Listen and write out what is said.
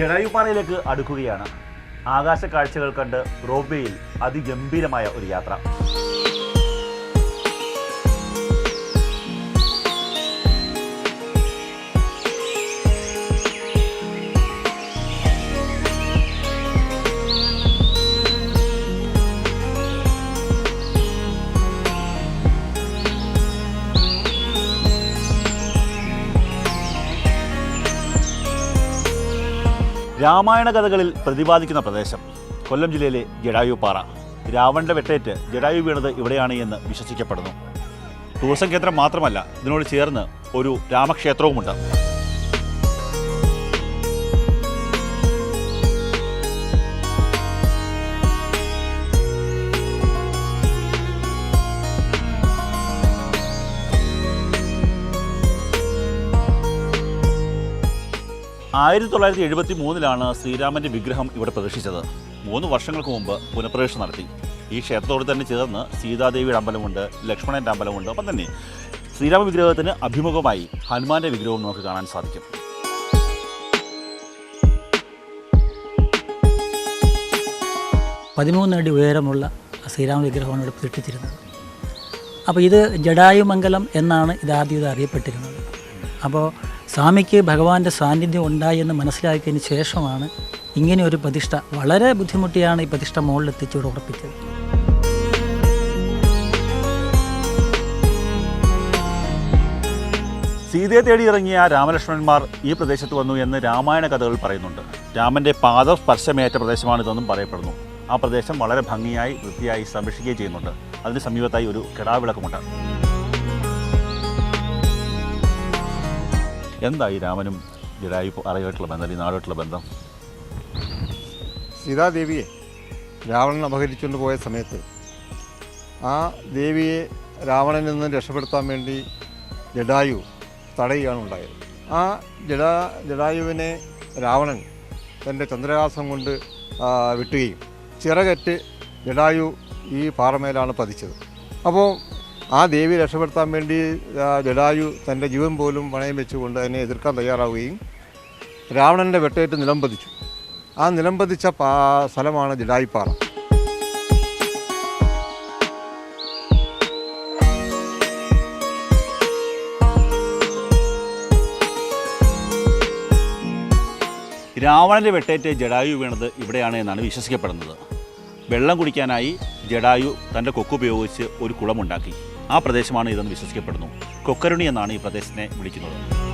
ജടായുപാറയിലേക്ക് അടുക്കുകയാണ്. ആകാശ കാഴ്ചകൾ കണ്ട് റോബേയിൽ അതിഗംഭീരമായ ഒരു യാത്ര. രാമായണ കഥകളിൽ പ്രതിപാദിക്കുന്ന പ്രദേശം കൊല്ലം ജില്ലയിലെ ജഡായുപാറ രാവണന്റെ വെട്ടേറ്റ് ജഡായു വീണത് ഇവിടെയാണ് എന്ന് വിശ്വസിക്കപ്പെടുന്നു. ടൂറിസം കേന്ദ്രം മാത്രമല്ല ഇതിനോട് ചേർന്ന് ഒരു രാമക്ഷേത്രവുമുണ്ട്. ആയിരത്തി തൊള്ളായിരത്തി എഴുപത്തി മൂന്നിലാണ് ശ്രീരാമന്റെ വിഗ്രഹം ഇവിടെ പ്രതിഷ്ഠിച്ചത് മൂന്ന് വർഷങ്ങൾക്ക് മുമ്പ് പുനഃപ്രവേശം നടത്തി. ഈ ക്ഷേത്രത്തോട് തന്നെ ചേർന്ന് സീതാദേവിയുടെ അമ്പലമുണ്ട് ലക്ഷ്മണന്റെ അമ്പലമുണ്ട്. അപ്പം തന്നെ ശ്രീരാമ വിഗ്രഹത്തിന് അഭിമുഖമായി ഹനുമാന്റെ വിഗ്രഹവും നമുക്ക് കാണാൻ സാധിക്കും. പതിമൂന്നടി ഉയരമുള്ള ശ്രീരാമ വിഗ്രഹമാണ് ഇവിടെ പ്രതിഷ്ഠിച്ചിരുന്നത് അപ്പോൾ ഇത് ജഡായുമംഗലം എന്നാണ് ഇത് ആദ്യം ഇത് അറിയപ്പെട്ടിരുന്നത്. അപ്പോൾ സ്വാമിക്ക് ഭഗവാന്റെ സാന്നിധ്യം ഉണ്ടായി എന്ന് മനസ്സിലാക്കിയതിന് ശേഷമാണ് ഇങ്ങനെ ഒരു പ്രതിഷ്ഠ വളരെ ബുദ്ധിമുട്ടിയാണ് ഈ പ്രതിഷ്ഠ മുകളിലെത്തിച്ച് ഇവിടെ ഉറപ്പിച്ചത്. സീതയെ തേടി ഇറങ്ങിയ രാമലക്ഷ്മണന്മാർ ഈ പ്രദേശത്ത് വന്നു എന്ന് രാമായണ കഥകൾ പറയുന്നുണ്ട്. രാമന്റെ പാദ സ്പർശമേറ്റ പ്രദേശമാണിതെന്നും പറയപ്പെടുന്നു. ആ പ്രദേശം വളരെ ഭംഗിയായി വൃത്തിയായി സംരക്ഷിക്കുകയും ചെയ്യുന്നുണ്ട്. അതിന് സമീപത്തായി ഒരു കിടാവിളക്കുമുണ്ട്. എന്തായി രാമനും ജടായു അറിയായിട്ടുള്ള ബന്ധം ഈ നാടുമായിട്ടുള്ള ബന്ധം? സീതാദേവിയെ രാവണൻ അപഹരിച്ചുകൊണ്ട് പോയ സമയത്ത് ആ ദേവിയെ രാവണനിൽ നിന്ന് രക്ഷപ്പെടുത്താൻ വേണ്ടി ജഡായു തടയുകയാണ് ഉണ്ടായത്. ആ ജഡാ ജഡായുവിനെ രാവണൻ തന്റെ ചന്ദ്രഹാസം കൊണ്ട് വെട്ടുകയും ചിറകറ്റ് ജഡായു ഈ പാറമേലാണ് പതിച്ചത്. അപ്പോൾ ആ ദേവി രക്ഷപ്പെടുത്താൻ വേണ്ടി ജഡായു തന്റെ ജീവൻ പോലും പണയം വെച്ചുകൊണ്ട് അതിനെ എതിർക്കാൻ തയ്യാറാവുകയും രാവണന്റെ വെട്ടേറ്റ് നിലംപതിച്ചു ആ നിലംപതിച്ച പാ സ്ഥലമാണ് ജഡായിപ്പാറ. രാവണന്റെ വെട്ടേറ്റ് ജഡായു വീണത് ഇവിടെയാണ് എന്നാണ് വിശ്വസിക്കപ്പെടുന്നത്. വെള്ളം കുടിക്കാനായി ജഡായു തന്റെ കൊക്കുപയോഗിച്ച് ഒരു കുളമുണ്ടാക്കി ആ പ്രദേശമാണ് ഇതെന്ന് വിശ്വസിക്കപ്പെടുന്നു. കൊക്കരുണി എന്നാണ് ഈ പ്രദേശത്തിനെ വിളിക്കുന്നത്.